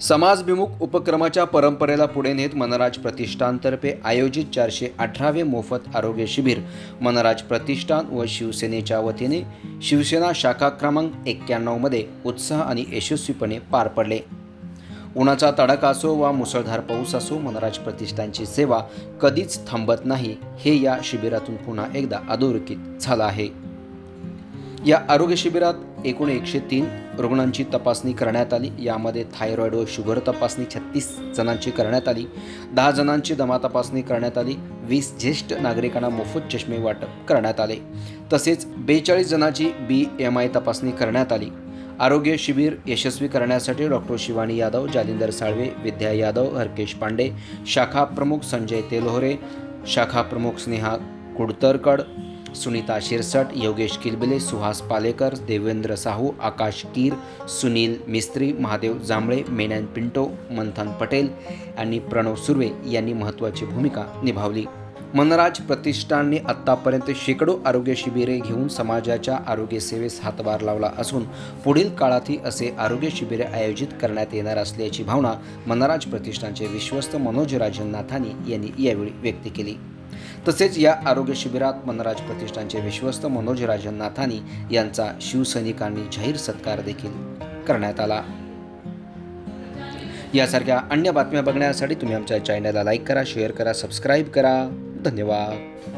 समाजभिमुख उपक्रमाच्या परंपरेला पुढे नेत मनराज प्रतिष्ठानतर्फे आयोजित चारशे अठरावे मोफत आरोग्य शिबिर. मनराज प्रतिष्ठान व शिवसेनेच्या वतीने शिवसेना शाखा क्रमांक एक्क्याण्णवमध्ये उत्साह आणि यशस्वीपणे पार पडले. उन्हाचा तडाखा असो वा मुसळधार पाऊस असो मनराज प्रतिष्ठानची सेवा कधीच थांबत नाही. हे या शिबिरातून पुन्हा एकदा अधोरेखित झालं आहे. या आरोग्य शिबिरात एकूण एकशे तीन रुग्णांची तपासणी करण्यात आली. यामध्ये थायरॉईड व शुगर तपासणी छत्तीस जणांची करण्यात आली. दहा जणांची दमा तपासणी करण्यात आली. वीस ज्येष्ठ नागरिकांना मोफत चष्मे वाटप करण्यात आले. तसेच बेचाळीस जणांची बी एम आय तपासणी करण्यात आली. आरोग्य शिबिर यशस्वी करण्यासाठी डॉक्टर शिवानी यादव जालिंदर साळवे विद्या यादव हरकेश पांडे शाखा प्रमुख संजय तेलोहरे शाखा प्रमुख स्नेहा कुडतरकड सुनीता शिरसट योगेश किलबिले सुहास पालेकर देवेंद्र साहू आकाश कीर सुनील मिस्त्री महादेव जांभळे मेनन पिंटो मंथन पटेल आणि प्रणव सुर्वे यांनी महत्त्वाची भूमिका निभावली. मनराज प्रतिष्ठानने आत्तापर्यंत शेकडो आरोग्य शिबिरे घेऊन समाजाच्या आरोग्य सेवेस हातभार लावला असून पुढील काळातही असे आरोग्य शिबिरे आयोजित करण्यात येणार असल्याची भावना मनराज प्रतिष्ठानचे विश्वस्त मनोज राजन नाथानी यांनी यावेळी व्यक्त केली. तसेच या आरोग्य शिबिरात मनराज प्रतिष्ठानचे विश्वस्त मनोज राजन नाथानी यांचा शिवसैनिकांनी जाहीर सत्कार देखील करण्यात आला. यासारख्या अन्य बातम्या बघण्यासाठी तुम्ही आमच्या चॅनलला लाईक करा शेअर करा सबस्क्राईब करा. धन्यवाद.